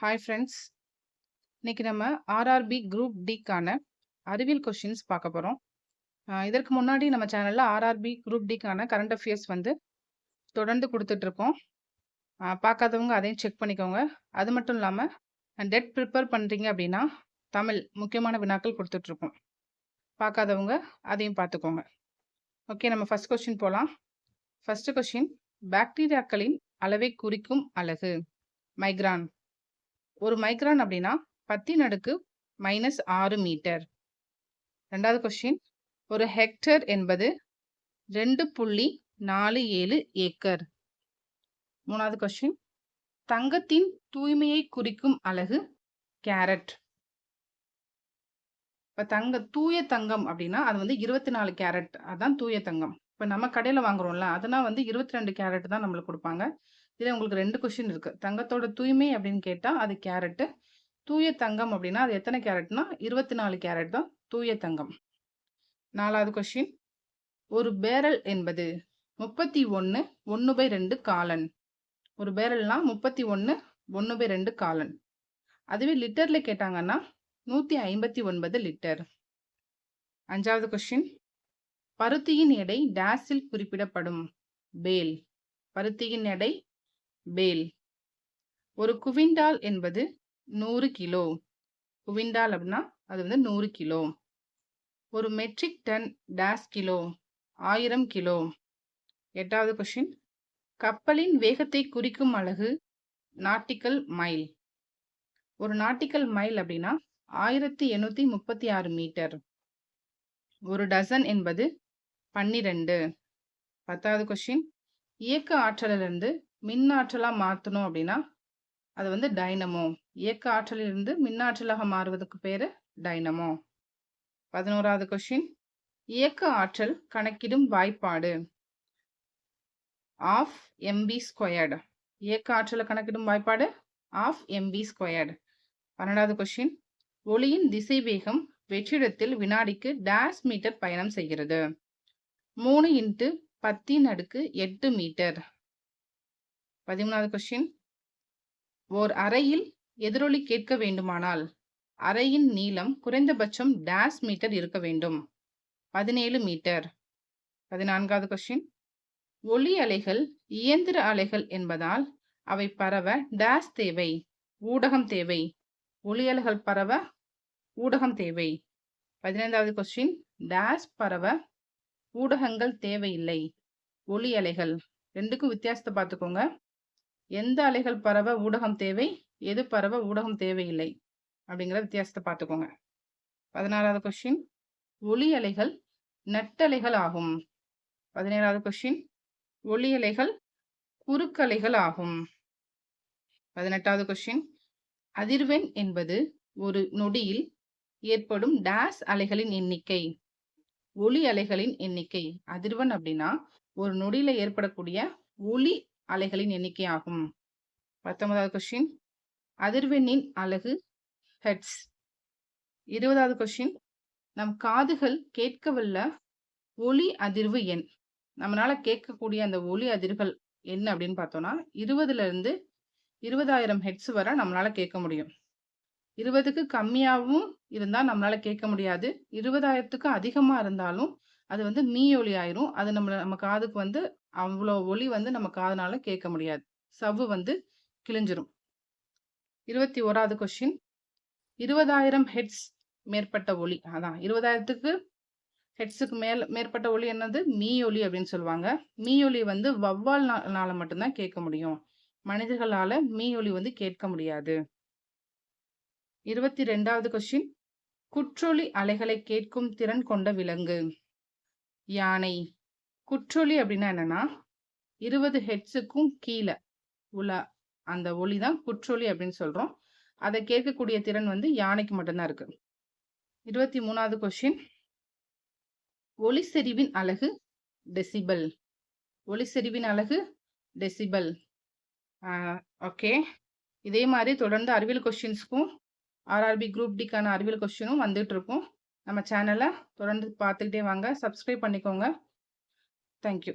Hi friends இன்றைக்கி நம்ம RRB group டிக்கான அறிவியல் கொஷின்ஸ் பார்க்க போகிறோம் இதற்கு முன்னாடி நம்ம சேனலில் ஆர்ஆர்பி குரூப் டிக்கான கரண்ட் அஃபேர்ஸ் வந்து தொடர்ந்து கொடுத்துட்ருக்கோம். பார்க்காதவங்க அதையும் செக் பண்ணிக்கோங்க. அது மட்டும் இல்லாமல் டெட் ப்ரிப்பேர் பண்ணுறீங்க அப்படின்னா தமிழ் முக்கியமான வினாக்கள் கொடுத்துட்ருக்கோம். பார்க்காதவங்க அதையும் பார்த்துக்கோங்க. ஓகே நம்ம ஃபஸ்ட் கொஷின் போகலாம் ஃபஸ்ட்டு கொஷின் பாக்டீரியாக்களின் அளவை குறிக்கும் அழகு மைக்ரான் ஒரு மைக்ரான் அப்படின்னா பத்தின் அடுக்கு மைனஸ் ஆறு மீட்டர் ரெண்டாவது கொஸ்டின் ஒரு ஹெக்டர் என்பது ரெண்டு புள்ளி நாலு ஏழு ஏக்கர். மூணாவது கொஸ்டின் தங்கத்தின் தூய்மையை குறிக்கும் அலகு கேரட். இப்போ தங்க தூய தங்கம் அப்படின்னா அது வந்து இருபத்தி நாலு கேரட். அதான் தூய தங்கம். இப்போ நம்ம கடையில் வாங்குறோம்ல அதெல்லாம் வந்து இருபத்தி ரெண்டு கேரட் தான் நம்மளுக்கு கொடுப்பாங்க. இதில் உங்களுக்கு ரெண்டு கொஷின் இருக்குது தங்கத்தோட தூய்மை அப்படின்னு கேட்டால் அது கேரட்டு. தூய தங்கம் அப்படின்னா அது எத்தனை கேரட்னா இருபத்தி நாலு கேரட் தான் தூய தங்கம். நாலாவது கொஷின் ஒரு பேரல் என்பது முப்பத்தி ஒன்று ஒன்று பை ரெண்டு காலன். ஒரு பேரல்னா முப்பத்தி ஒன்று ஒன்று பை ரெண்டு காலன். அதுவே லிட்டரில் கேட்டாங்கன்னா நூற்றி ஐம்பத்தி ஒன்பது லிட்டர் அஞ்சாவது கொஷின் பருத்தியின் எடை டேஸில் குறிப்பிடப்படும். பேல் பருத்தியின் எடை பேல் ஒரு குவிண்டால் என்பது நூறு கிலோ. குவிண்டால் அப்படின்னா அது வந்து நூறு கிலோ. ஒரு மெட்ரிக் டன் டேஸ் கிலோ. ஆயிரம் கிலோ. எட்டாவது கொஷின் கப்பலின் வேகத்தை குறிக்கும் அழகு நாட்டிக்கல் மைல் ஒரு நாட்டிக்கல் மைல் அப்படின்னா ஆயிரத்தி எண்ணூற்றி முப்பத்தி ஆறு மீட்டர் ஒரு டசன் என்பது பன்னிரெண்டு. பத்தாவது கொஷின் இயக்க ஆற்றலிலிருந்து மின் ஆற்றலாக மாற்றணும் அப்படின்னா அது வந்து டைனமோ. இயக்க ஆற்றலிலிருந்து மின் ஆற்றலாக மாறுவதற்கு பேர் டைனமோ. பதினோராவது கொஷின் இயக்க ஆற்றல் கணக்கிடும் வாய்ப்பாடு. ஆஃப் எம்பி ஸ்கொயர்டு இயக்க ஆற்றலை கணக்கிடும் வாய்ப்பாடு ஆஃப் எம்பி ஸ்கொயர்டு பன்னெண்டாவது கொஷின் ஒளியின் திசை வேகம் வெற்றிடத்தில் வினாடிக்கு டேஸ் மீட்டர் பயணம் செய்கிறது. மூணு இன்ட்டு பத்தின் அடுக்கு எட்டு மீட்டர். பதிமூணாவது கொஸ்டின் ஓர் அறையில் எதிரொலி கேட்க வேண்டுமானால் அறையின் நீளம் குறைந்தபட்சம் டேஸ் மீட்டர் இருக்க வேண்டும். பதினேழு மீட்டர் பதினான்காவது கொஸ்டின் ஒளி அலைகள் இயந்திர அலைகள் என்பதால் அவை பரவ டேஸ் தேவை ஊடகம் தேவை. ஒளி அலைகள் பரவ ஊடகம் தேவை. பதினைந்தாவது கொஸ்டின் டேஸ் பரவ ஊடகங்கள் தேவையில்லை. ஒளி அலைகள். ரெண்டுக்கும் வித்தியாசத்தை பார்த்துக்கோங்க. எந்த அலைகள் பரவ ஊடகம் தேவை? எது பரவ ஊடகம் தேவையில்லை? அப்படிங்கிற வித்தியாசத்தை பார்த்துக்கோங்க. பதினாறாவது கொஸ்டின் ஒளி அலைகள் நட்டலைகள் ஆகும். பதினேழாவது கொஸ்டின் ஒளி அலைகள் குறுக்கலைகள் ஆகும். பதினெட்டாவது கொஸ்டின் அதிர்வெண் என்பது ஒரு நொடியில் ஏற்படும் டேஸ் அலைகளின் எண்ணிக்கை. ஒளி அலைகளின் எண்ணிக்கை. அதிர்வன் அப்படின்னா ஒரு நொடியில ஏற்படக்கூடிய ஒளி அலைகளின் எண்ணிக்கை ஆகும் பத்தொன்பதாவது கொஸ்டின் அதிர்வெண்ணின் அலகு ஹெட்ஸ் இருபதாவது கொஸ்டின் நம் காதுகள் கேட்கவல்ல ஒளி அதிர்வு எண். நம்மளால கேட்கக்கூடிய அந்த ஒளி அதிர்வுகள் என்ன அப்படின்னு பார்த்தோம்னா இருபதுல இருந்து இருபதாயிரம் ஹெட்ஸ் வரை நம்மளால கேட்க முடியும். இருபதுக்கு கம்மியாகவும் இருந்தால் நம்மளால கேட்க முடியாது. இருபதாயிரத்துக்கு அதிகமாக இருந்தாலும் அது வந்து மீ ஒளி ஆயிரும். அது நம்ம நம்ம காதுக்கு வந்து அவ்வளோ ஒளி வந்து நம்ம காதனால கேட்க முடியாது. சவ்வு வந்து கிழிஞ்சிரும். இருபத்தி ஓராவது கொஸ்டின் இருபதாயிரம் ஹெட்ஸ் மேற்பட்ட ஒளி அதான் இருபதாயிரத்துக்கு ஹெட்ஸுக்கு மேல் மேற்பட்ட ஒளி என்னது? மீ ஒளி அப்படின்னு சொல்லுவாங்க. மீ ஒளி வந்து வவ்வால்னால மட்டும்தான் கேட்க முடியும். மனிதர்களால மீ ஒளி வந்து கேட்க முடியாது. இருபத்தி ரெண்டாவது கொஸ்டின் குற்றொளி அலைகளை கேட்கும் திறன் கொண்ட விலங்கு. யானை. குற்றொலி அப்படின்னா என்னன்னா இருபது ஹெட்ஸுக்கும் கீழே உள்ள அந்த ஒளி தான் குற்றொலி அப்படின்னு சொல்கிறோம் அதை கேட்கக்கூடிய திறன் வந்து யானைக்கு மட்டும்தான் இருக்கு. இருபத்தி மூணாவது கொஸ்டின் ஒளி செறிவின் அழகு டெசிபல் ஒளி செறிவின் அழகு டெசிபல் ஓகே இதே மாதிரி தொடர்ந்து அறிவியல் கொஸ்டின்ஸ்க்கும் ஆர்ஆர்பி குரூப் டிக்கான அறிவியல் கொஸ்டினும் வந்துட்டு இருக்கும். நம்ம சேனலை தொடர்ந்து பார்த்துக்கிட்டே வாங்க சப்ஸ்கிரைப் பண்ணிக்கோங்க தேங்க்யூ.